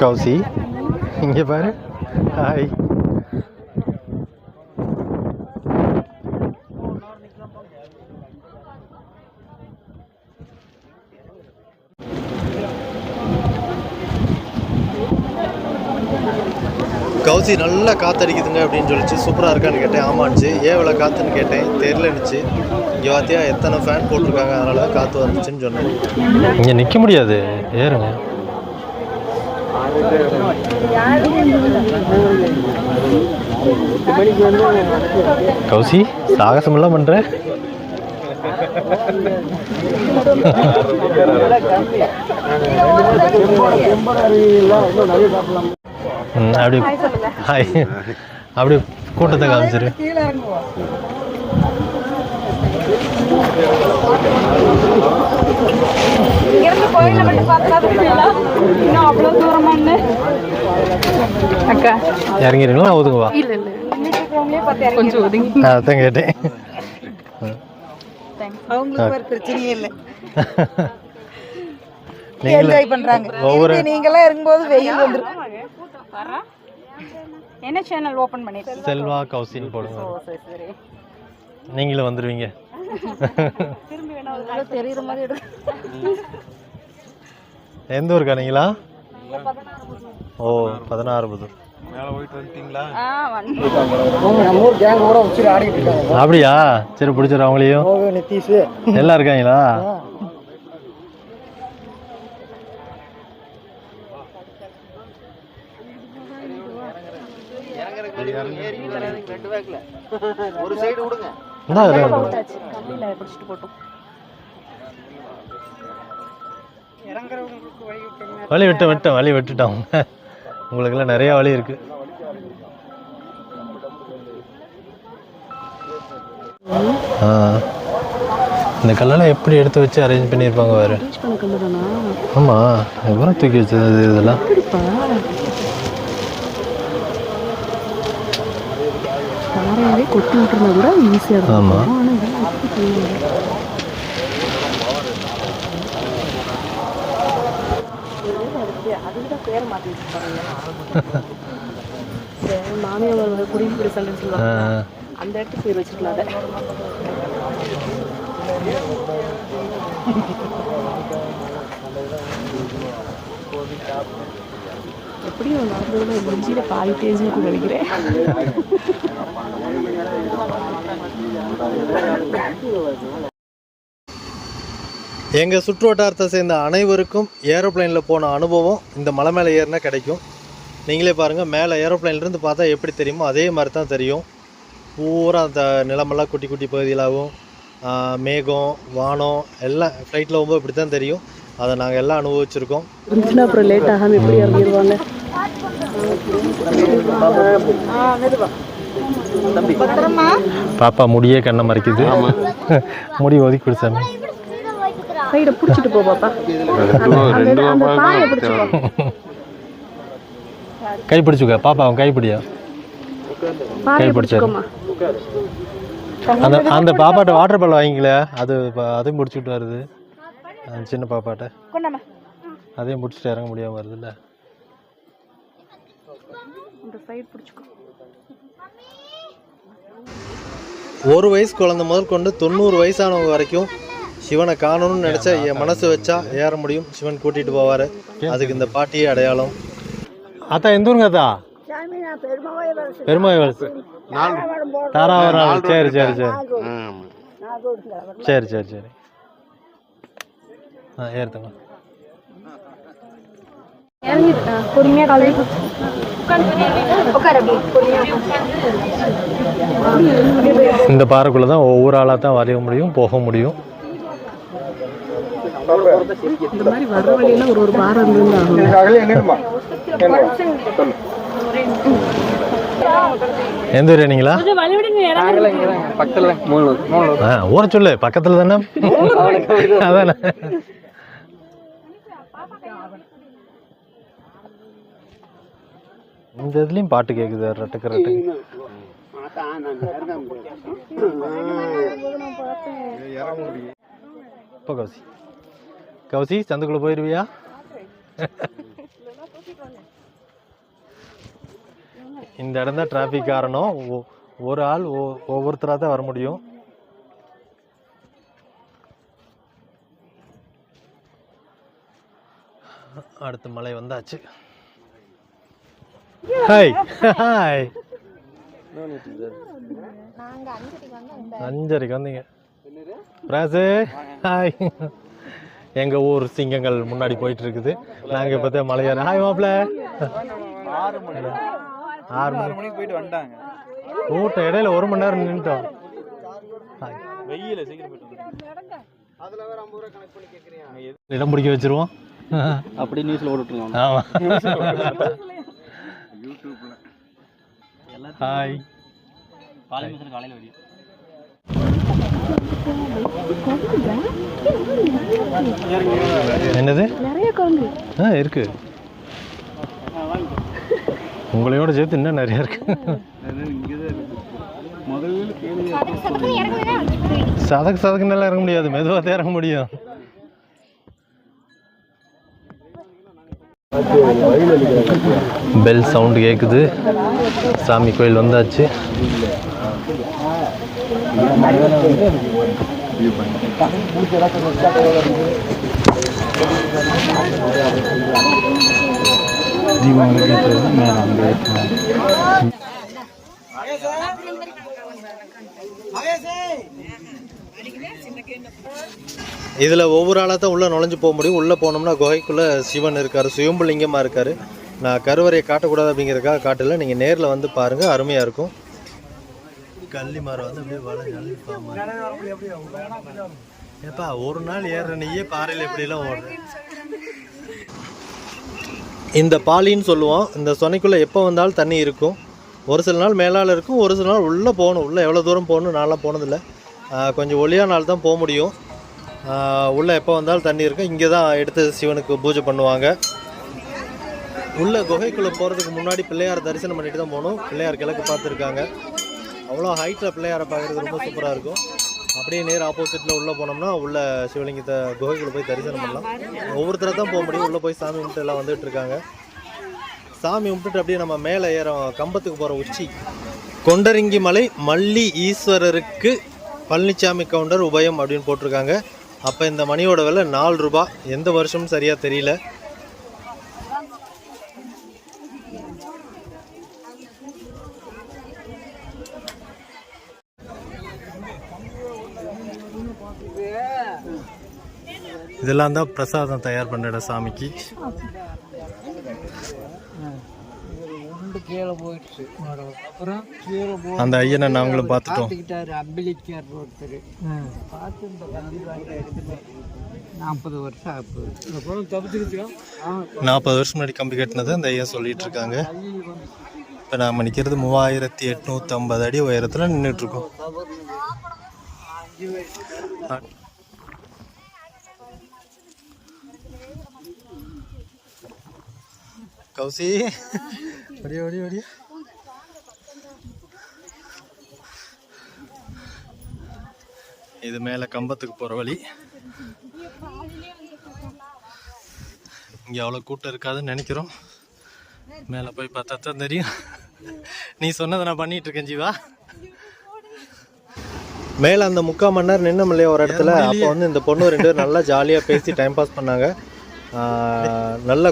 கௌசி இங்கே பாரு. ஹாய் கௌசி நல்லா காத்தடிக்குதுங்க அப்படின்னு சொல்லிச்சு. சூப்பராக இருக்கான்னு கேட்டேன். ஆமான்ச்சு. ஏன் இவ்வளோ காற்றுன்னு கேட்டேன். தெரிலனுச்சு இங்கே பார்த்தியா எத்தனை ஃபேன் போட்டிருக்காங்க. அதனால தான் காற்று வந்துச்சுன்னு சொன்னேன். இங்கே நிற்க முடியாது. ஏறுங்க. கௌசி சாகசமெல்லாம் பண்ணுற ம், அப்படி ஹாய் அப்படி கூட்டத்தை காமிச்சிரு. இங்கிருந்து கோயில மட்டும் பார்த்தா தெரியலாம். இன்னும் அவ்வளவு தூரமான்னு அக்கா. இறங்கிடுங்களா ஒதுங்குவா இல்ல இல்ல. இருக்கிறவங்களே பார்த்து கொஞ்சம் ஒதுங்கி. அதான் கேட்டேன். அவங்களுக்கு ஒரு பிரச்சனையே இல்லை. நீங்களும் என்ஜாய் பண்றாங்க. நீங்கெல்லாம் இருக்கும்போது வெயில் வந்துரும் என்ன சேனல் ஓபன் பண்ணிருக்கீங்க? செல்வா கௌசின்னு போடுங்க. நீங்களும் வந்துடுவீங்க தெரியுற மாதிரி எடுக்கும் எந்த ஊருக்கா நீங்களா? ஓ பதினாறு புதூர். ஆ வந்து. நம்ம ஊர் கேங் கூட வச்சு ஆடிட்டு இருக்காங்க. அப்படியா? சரி பிடிச்சிரு அவங்களையும். எல்லாம் இருக்காங்களா? ஒரு சைடு விடுங்க. வழி விட்டு விட்டேன் வழி விட்டுட்டோம். உங்களுக்கெல்லாம் நிறைய வழி இருக்கு. இந்த கல்லெல்லாம் எப்படி எடுத்து வச்சு அரேஞ்ச் பண்ணியிருப்பாங்க வேறு ஆமாம் எவ்வளோ தூக்கி வச்சது இதெல்லாம். பாறையாவே கொட்டி விட்டுருந்தா கூட ஈஸியா இருக்கும். ஆமாம் ஆனா இதெல்லாம் எப்படி இந்த மாமியார் குடியிருப்பு சண்டைன்னு ஆ. சொல்லுவாங்க. அந்த இடத்துக்கு பேர் வச்சிருக்கலாம் அதை. எப்படியும் நடந்ததுல முடிஞ்சில பாதி தேஞ்சிருக்கு நினைக்கிறேன். எங்கள் சுற்று வட்டாரத்தை சேர்ந்த அனைவருக்கும் ஏரோப்ளேனில் போன அனுபவம் இந்த மலை மேலே ஏறினா கிடைக்கும். நீங்களே பாருங்கள் மேலே ஏரோப்ளேன்லேருந்து பார்த்தா எப்படி தெரியுமோ அதே மாதிரி தான் தெரியும். பூரா அந்த நிலமெல்லாம் குட்டி குட்டி பகுதிகளாகவும் ஆஹ், மேகம் வானம் எல்லாம் ஃப்ளைட்டில் போகும்போது இப்படி தான் தெரியும். அதை நாங்கள் எல்லாம் அனுபவிச்சிருக்கோம். அப்புறம் லேட் ஆகாம எப்படி இறங்கிடுவாங்க பாப்பா முடியே கண்ணை மறைக்குது. முடி ஒதுக்கி பிடிச்சாமி கையில புடிச்சிட்டு போ பாப்பா. கை பிடிச்சுக்க. பாப்பா அவன் கை பிடியா? பாயை பிடிச்சாரு. பிடிச்சிக்கோமா அந்த அந்த பாப்பாட்ட வாட்டர் பால் வாங்கிக்கல. அது அதையும் பிடிச்சிட்டு வருது. அந்த சின்ன பாப்பாட்ட. அதையும் பிடிச்சிட்டு இறங்க முடியாமல் வருதுல்ல. இந்த சைடு பிடிச்சிக்கோ. ஒரு வயசு குழந்தை முதல் கொண்டு தொண்ணூறு வயசானவங்க வரைக்கும் சிவனை காணணும்னு நினச்சா என் மனசு வச்சா ஏற முடியும். சிவன் கூட்டிகிட்டு போவார். அதுக்கு இந்த பாட்டியே அடையாளம். அத்தா எந்த ஊருங்க அத்தா? பெருமாள் வலசு தாராவரம். சரி சரி சரி. சரி சரி சரி. ஆ ஏறுத்துங்க இறங்கி பொறுமையா காலை உட்கார. அப்படி பொறுமையா இந்த பாறைக்குள்ளே தான் ஒவ்வொரு ஆளாக தான் வரைய முடியும் போக முடியும். இந்த மாதிரி வர்ற வழியில ஒரு ஒரு பாரம் இருந்தாங்க எந்த ஊர் நீங்களா? பக்கத்துல மூணு மூணு ஆ ஊரை சொல்லு பக்கத்தில் தானே? அதானே. இந்த இதுலேயும் பாட்டு கேட்குது ரெட்டுக்கு ரெட்டுக்கு. இப்போ கௌசி. கௌசி சந்துக்குள்ளே போயிடுவியா இந்த இடம் தான் டிராஃபிக் காரணம். ஒரு ஆள் ஒவ்வொருத்தராக தான் வர முடியும். அடுத்த மலை வந்தாச்சு. ஹாய் ஹாய் அஞ்சரைக்கு வந்தீங்க. பிராசு ஹாய் எங்கள் ஊர் சிங்கங்கள் முன்னாடி போயிட்டு இருக்குது நாங்கள் இப்போ தான் மலையாறு. ஹாய் மாப்பிள்ள ஆறு மணி ஆறு மணி. மணிக்கு போயிட்டு வந்துட்டாங்க கூட்டம் இடையில ஒரு மணி நேரம் நின்றுட்டோம் ஹாய் வெயில சீக்கிரம் போயிட்டு வந்துட்டாங்க அதுல வேற ஐம்பது ரூபா கணக்கு பண்ணி கேட்குறீங்க இடம் பிடிக்க வச்சிருவோம். அப்படி நியூஸ்ல ஆமாம் யூடியூப்ல ஹாய் காலையில் காலையில் வரையும் என்னது? நிறைய குரங்கு ஆ இருக்கு. உங்களையோட சேர்த்து இன்னும் நிறைய இருக்கு. சதக்கு சதக்குன்னெல்லாம் இறங்க முடியாது. மெதுவாக தான் இறங்க முடியும். பெல் சவுண்டு கேட்குது சாமி கோயில் வந்தாச்சு. இதில் ஒவ்வொரு ஆளாக தான் உள்ளே நுழைஞ்சு போக முடியும். உள்ளே போனோம்னா குகைக்குள்ளே சிவன் இருக்கார் சுயம்புலிங்கமாக இருக்கார். நான் கருவறையை காட்டக்கூடாது அப்படிங்கிறதுக்காக காட்டல. நீங்கள் நேரில் வந்து பாருங்கள் அருமையாக இருக்கும். கள்ளி மரம் வந்து அப்படியே வளைஞ்சு. ஏப்பா ஒரு நாள் ஏறுற நீயே பாறையில் எப்படிலாம் ஓடுற. இந்த பாலின்னு சொல்லுவோம். இந்த சொனைக்குள்ளே எப்போ வந்தாலும் தண்ணி இருக்கும். ஒரு சில நாள் மேலால் இருக்கும் ஒரு சில நாள் உள்ளே போகணும். உள்ளே எவ்வளோ தூரம் போகணும் நான்லாம் போனதில்லை. கொஞ்சம் ஒளியானால் தான் போக முடியும். உள்ளே எப்போ வந்தாலும் தண்ணி இருக்கும். இங்கே தான் எடுத்து சிவனுக்கு பூஜை பண்ணுவாங்க. உள்ளே குகைக்குள்ளே போகிறதுக்கு முன்னாடி பிள்ளையார் தரிசனம் பண்ணிட்டு தான் போகணும். பிள்ளையார் கிழக்கு பார்த்துருக்காங்க. அவ்வளோ ஹைட்டில் பிள்ளையாரை பார்க்குறது ரொம்ப சூப்பராக இருக்கும். அப்படியே நேர் ஆப்போசிட்டில் உள்ளே போனோம்னா உள்ள சிவலிங்கத்தை குகைக்குள்ளே போய் தரிசனம் பண்ணலாம். ஒவ்வொருத்தரை தான் போக முடியும். உள்ளே போய் சாமி கும்பிட்டு எல்லாம் வந்துட்டு இருக்காங்க. சாமி கும்பிட்டுட்டு அப்படியே நம்ம மேலே ஏறோம் கம்பத்துக்கு போகிற உச்சி. கொண்டரிங்கி மலை மல்லி ஈஸ்வரருக்கு பழனிசாமி கவுண்டர் உபயம் அப்படின்னு போட்டிருக்காங்க. அப்போ இந்த மணியோட விலை நாலு ரூபா. எந்த வருஷமும் சரியாக தெரியல. இதெல்லாம் தான் பிரசாதம் தயார் பண்ணிட சாமிக்கு. கீழே போயிடுச்சு. அப்புறம் கீழே போ அந்த ஐயனை நாங்களும் பார்த்துட்டோம். பார்த்துக்கிட்டாரு அம்பிலிக்கார் ஒருத்தர். பார்த்து இந்த நாற்பது வருஷம் ஆகுது. இந்த குழந்தை தப்பிச்சுக்கிச்சா நாற்பது வருஷம் முன்னாடி கம்பி கட்டினது அந்த ஐயா சொல்லிட்டு இருக்காங்க. இப்போ நாம் நிற்கிறது மூவாயிரத்தி எட்நூற்றம்பது அடி உயரத்தில் நின்றுட்டு இருக்கோம். கௌசி. ஒடியா ஒடியா ஒடியா இது மேலே கம்பத்துக்கு போகிற வழி. இங்கே அவ்வளோ கூட்டம் இருக்காதுன்னு நினைக்கிறோம். மேலே போய் பார்த்தா தான் தெரியும். நீ சொன்னதை நான் பண்ணிட்டு இருக்கேன் ஜீவா. மேலே அந்த முக்கால் மணி நேரம் நின்னோம் இல்லையா ஒரு இடத்துல? அப்போ வந்து இந்த பொண்ணு ரெண்டு பேரும் நல்லா ஜாலியாக பேசி டைம் பாஸ் பண்ணாங்க. நல்ல